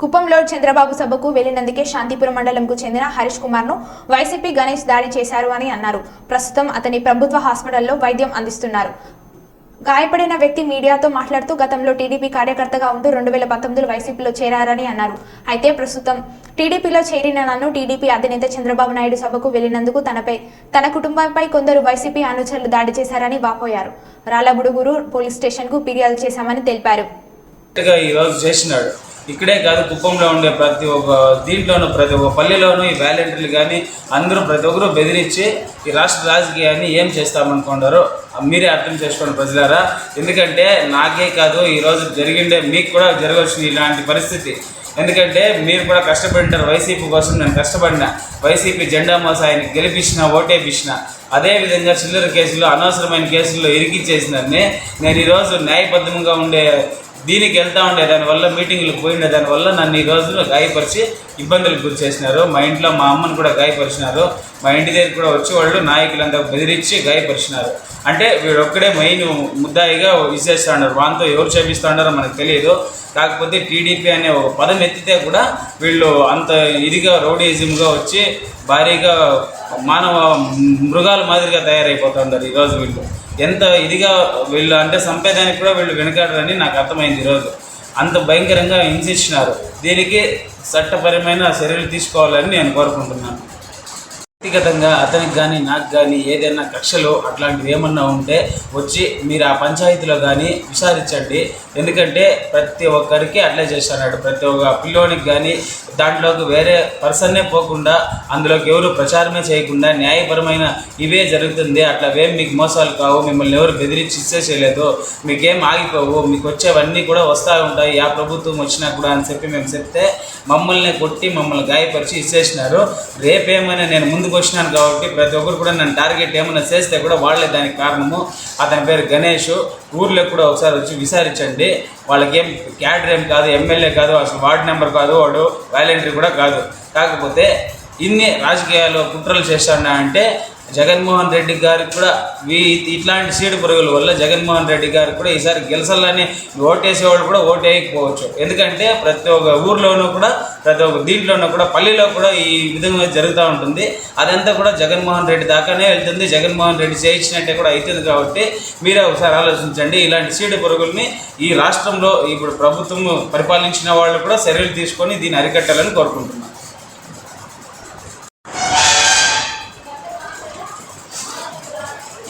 కుప్పంలో చంద్రబాబు సభకు వెళ్ళినందుకే శాంతిపురం మండలంకు చెందిన హరీష్ కుమార్ను వైసీపీ గణేష్ దాడి చేశారు అని అన్నారు. ప్రస్తుతం అతని ప్రభుత్వ హాస్పిటల్లో వైద్యం అందిస్తున్నారు. గాయపడిన వ్యక్తి మీడియాతో మాట్లాడుతూ గతంలో టీడీపీ కార్యకర్తగా ఉంటూ రెండు వేల పంతొమ్మిదిలో వైసీపీలో చేరారని అన్నారు. అయితే ప్రస్తుతం టీడీపీలో చేరిన నన్ను టీడీపీ అధినేత చంద్రబాబు నాయుడు సభకు వెళ్ళినందుకు తనపై తన కుటుంబంపై కొందరు వైసీపీ అనుచరులు దాడి చేశారని వాపోయారు. రాలబుడుగురు పోలీస్ స్టేషన్కు ఫిర్యాదు చేశామని తెలిపారు. చేసినాడు. ఇక్కడే కాదు కుప్పంలో ఉండే ప్రతి ఒక్క దీంట్లోనూ ప్రతి ఒక్క పల్లెలోనూ ఈ వాలంటీర్లు కానీ అందరూ ప్రతి ఒక్కరూ బెదిరించి ఈ రాష్ట్ర రాజకీయాన్ని ఏం చేస్తామనుకున్నారో మీరే అర్థం చేసుకోండి ప్రజలారా. ఎందుకంటే నాకే కాదు ఈరోజు జరిగిండే మీకు కూడా జరగవచ్చు ఇలాంటి పరిస్థితి. ఎందుకంటే మీరు కూడా కష్టపడింటారు వైసీపీ కోసం నేను కష్టపడిన వైసీపీ జెండా మోసాయిని గెలిపించిన ఓటేపించిన అదేవిధంగా చిల్లర కేసులు అనవసరమైన కేసుల్లో ఇరికిచ్చేసినని నేను ఈరోజు న్యాయబద్ధంగా ఉండే దీనికి వెళ్తా ఉండే దానివల్ల మీటింగ్లకు పోయిండే దానివల్ల నన్ను ఈ రోజు గాయపరిచి ఇబ్బందులకు గురి చేసినారు. మా ఇంట్లో మా అమ్మని కూడా గాయపరిచినారు. మా ఇంటి దగ్గర కూడా వచ్చి వాళ్ళు నాయకులంతా బెదిరించి గాయపరిచినారు. అంటే వీడొక్కడే మెయిన్ ముద్దాయిగా విసేస్తున్నారు వాంతో ఎవరు చేపిస్తా ఉన్నారో మనకు తెలియదు. కాకపోతే టీడీపీ అనే ఒక పదం ఎత్తితే కూడా వీళ్ళు అంత ఇదిగా రౌడీజంగా వచ్చి భారీగా మానవ మృగాల మాదిరిగా తయారైపోతున్నారు ఈరోజు వీళ్ళు. ఎంత ఇదిగా వీళ్ళు అంటే సంపేదానికి కూడా వీళ్ళు వెనకాడరని నాకు అర్థమైంది ఈరోజు. అంత భయంకరంగా హింసించినారు. దీనికి చట్టపరమైన చర్యలు తీసుకోవాలని నేను కోరుకుంటున్నాను. వ్యక్తిగతంగా అతనికి కానీ నాకు కానీ ఏదైనా కక్షలు అట్లాంటివి ఏమన్నా ఉంటే వచ్చి మీరు ఆ పంచాయతీలో కానీ విచారించండి. ఎందుకంటే ప్రతి ఒక్కరికి అట్లే చేస్తున్నాడు ప్రతి ఒక్క పిల్లోనికి కానీ దాంట్లోకి వేరే పర్సన్నే పోకుండా అందులోకి ఎవరు ప్రచారమే చేయకుండా న్యాయపరమైన ఇవే జరుగుతుంది. అట్లావేం మీకు మోసాలు కావు మిమ్మల్ని ఎవరు బెదిరించి ఇచ్చేసేయలేదు. మీకేం ఆగిపోవు మీకు వచ్చేవన్నీ కూడా వస్తూ ఉంటాయి. ఆ ప్రభుత్వం వచ్చినా కూడా అని చెప్పి మేము చెప్తే మమ్మల్ని కొట్టి మమ్మల్ని గాయపరిచి ఇచ్చేసినారు. రేపేమైనా నేను ముందు ముందుకు వచ్చినాను కాబట్టి ప్రతి ఒక్కరు కూడా నన్ను టార్గెట్ ఏమైనా చేస్తే కూడా వాళ్ళే దానికి కారణము. అతని పేరు గణేష్. ఊర్లో కూడా ఒకసారి వచ్చి విచారించండి. ఏం క్యాడర్ ఏం కాదు ఎమ్మెల్యే కాదు అసలు వార్డు నెంబర్ కాదు వాడు వాలంటీర్ కూడా కాదు. కాకపోతే ఇన్ని రాజకీయాలు కుట్రలు చేస్తాడా అంటే జగన్మోహన్ రెడ్డి గారికి కూడా వీ ఇట్లాంటి సీడు పురుగుల వల్ల జగన్మోహన్ రెడ్డి గారికి కూడా ఈసారి గెలసాలని ఓటేసేవాళ్ళు కూడా ఓటు వేయకపోవచ్చు ఎందుకంటే ప్రతి ఒక్క ఊర్లోనూ కూడా ప్రతి ఒక్క దీంట్లోనూ కూడా పల్లెలో కూడా ఈ విధంగా జరుగుతూ ఉంటుంది. అదంతా కూడా జగన్మోహన్ రెడ్డి దాకానే వెళ్తుంది. జగన్మోహన్ రెడ్డి చేయించినట్టే కూడా అవుతుంది కాబట్టి మీరే ఒకసారి ఆలోచించండి. ఇలాంటి సీడు పురుగుల్ని ఈ రాష్ట్రంలో ఇప్పుడు ప్రభుత్వం పరిపాలించిన వాళ్ళు కూడా చర్యలు తీసుకొని దీన్ని అరికట్టాలని కోరుకుంటున్నాను.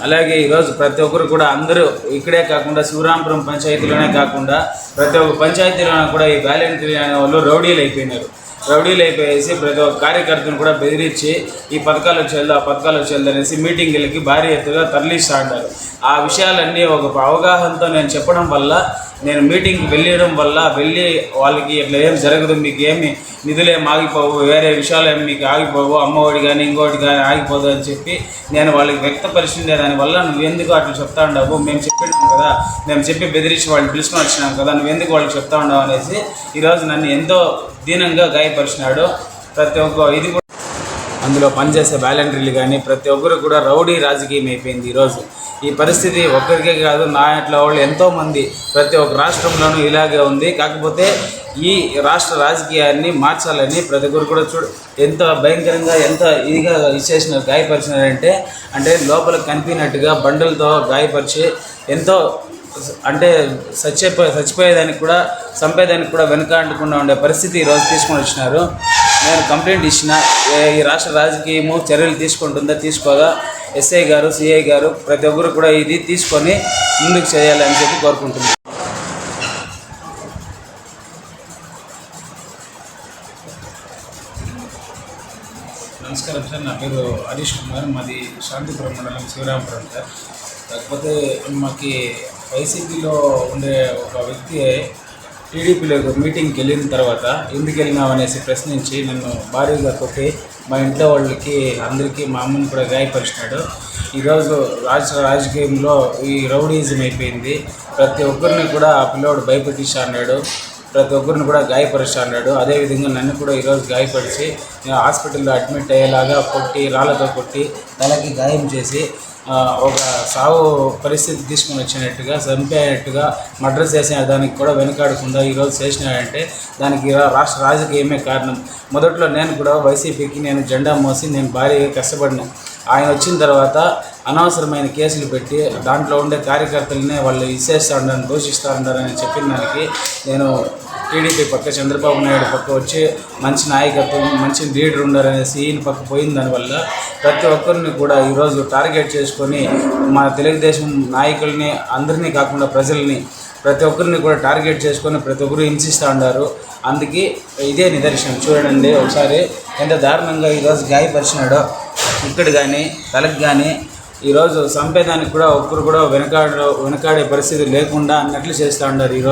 అలాగే ఈరోజు ప్రతి ఒక్కరు కూడా అందరూ ఇక్కడే కాకుండా శివరాంపురం పంచాయతీలోనే కాకుండా ప్రతి ఒక్క పంచాయతీలోనే కూడా ఈ వాలంటీర్ అనే వాళ్ళు రౌడీలు అయిపోయినారు. రౌడీలు అయిపోయేసి ప్రతి ఒక్క కార్యకర్తను కూడా బెదిరించి ఈ పథకాలు వచ్చేది ఆ పథకాలు వచ్చేది అనేసి మీటింగులకి భారీ ఎత్తుగా తరలిస్తూ ఉంటారు ఆ విషయాలన్నీ ఒక అవగాహనతో నేను చెప్పడం వల్ల నేను మీటింగ్కి వెళ్ళడం వల్ల వెళ్ళి వాళ్ళకి ఇట్లా ఏం జరగదు మీకు ఏమి నిధులు ఆగిపోవు వేరే విషయాలు ఏమి మీకు ఆగిపోవు అమ్మఒడి కానీ ఇంకోటి కానీ ఆగిపోదు అని చెప్పి నేను వాళ్ళకి వ్యక్తపరిచిందే దానివల్ల నువ్వు ఎందుకు అట్లా చెప్తా ఉండవు? మేము చెప్పినాం కదా మేము చెప్పి బెదిరించి వాళ్ళని పిలుచుకొని వచ్చినాం కదా నువ్వు ఎందుకు వాళ్ళకి చెప్తా ఉండవు అనేసి ఈరోజు నన్ను ఎంతో దీనంగా గాయపరిచినాడు. ప్రతి ఒక్క ఇది కూడా అందులో పనిచేసే వాలంటీర్లు కానీ ప్రతి ఒక్కరు కూడా రౌడీ రాజకీయం అయిపోయింది ఈరోజు. ఈ పరిస్థితి ఒక్కరికే కాదు నా ఇట్లా వాళ్ళు ఎంతోమంది ప్రతి ఒక్క రాష్ట్రంలోనూ ఇలాగే ఉంది. కాకపోతే ఈ రాష్ట్ర రాజకీయాన్ని మార్చాలని ప్రతి ఒక్కరు కూడా చూడు ఎంత భయంకరంగా ఎంత ఇదిగా ఇచ్చేసినారు గాయపరిచినారంటే అంటే లోపల కనిపినట్టుగా బండలతో గాయపరిచి ఎంతో అంటే చచ్చిపో చచ్చిపోయేదానికి కూడా చంపేదానికి కూడా వెనకాడకుండా ఉండే పరిస్థితి ఈరోజు తీసుకొని వచ్చినారు. నేను కంప్లైంట్ ఇచ్చిన ఈ రాష్ట్ర రాజకీయము చర్యలు తీసుకుంటుందా తీసుకోగా ఎస్ఐ గారు సిఐ గారు ప్రతి ఒక్కరు కూడా ఇది తీసుకొని ముందుకు చేయాలని చెప్పి కోరుకుంటున్నాను. నమస్కారం సార్ నా పేరు హరీష్ కుమార్ మాది శాంతిపురం మండలం శివరాంపురం సార్. కాకపోతే మాకు వైసీపీలో ఉండే ఒక వ్యక్తి టీడీపీలో మీటింగ్కి వెళ్ళిన తర్వాత ఎందుకు వెళ్ళినావు అనేసి ప్రశ్నించి నన్ను భారీగా కొట్టి మా ఇంట్లో వాళ్ళకి అందరికీ మా అమ్మని కూడా గాయపరిచినాడు. ఈరోజు రాష్ట్ర రాజకీయంలో ఈ రౌడీజం అయిపోయింది. ప్రతి ఒక్కరిని కూడా ఆ పిల్లోడు భయపెట్టిస్తా అన్నాడు. ప్రతి ఒక్కరిని కూడా గాయపరుస్తా అన్నాడు. అదేవిధంగా నన్ను కూడా ఈరోజు గాయపరిచి హాస్పిటల్లో అడ్మిట్ అయ్యేలాగా కొట్టి రాళ్ళతో కొట్టి తలకి గాయం చేసి ఒక సాగు పరిస్థితి తీసుకుని వచ్చినట్టుగా చంపేటట్టుగా మర్డర్ చేసిన దానికి కూడా వెనుకాడకుండా ఈరోజు చేసినాడంటే దానికి రాష్ట్ర రాజకీయమే కారణం. మొదట్లో నేను కూడా వైసీపీకి నేను జెండా మోసి నేను భారీగా కష్టపడినా. ఆయన వచ్చిన తర్వాత అనవసరమైన కేసులు పెట్టి దాంట్లో ఉండే కార్యకర్తలనే వాళ్ళు ఇచ్చేస్తా ఉండాలని దూషిస్తూ ఉండాలని చెప్పిన దానికి నేను టీడీపీ పక్క చంద్రబాబు నాయుడు పక్క వచ్చి మంచి నాయకత్వం మంచి లీడర్ ఉండాలనేసి సీన్ పక్క పోయిన దానివల్ల ప్రతి ఒక్కరిని కూడా ఈరోజు టార్గెట్ చేసుకొని మన తెలుగుదేశం నాయకుల్ని అందరినీ కాకుండా ప్రజల్ని ప్రతి ఒక్కరిని కూడా టార్గెట్ చేసుకొని ప్రతి ఒక్కరు హింసిస్తూ ఉన్నారు అందుకే ఇదే నిదర్శనం. చూడండి ఒకసారి ఎంత దారుణంగా ఈరోజు గాయపరిచినాడో. ఇక్కడ కానీ తలకు కానీ ఈరోజు చంపేదానికి కూడా ఒక్కరు కూడా వెనకాడ వెనకాడే పరిస్థితి లేకుండా అన్నట్లు చేస్తూ ఉన్నారు ఈరోజు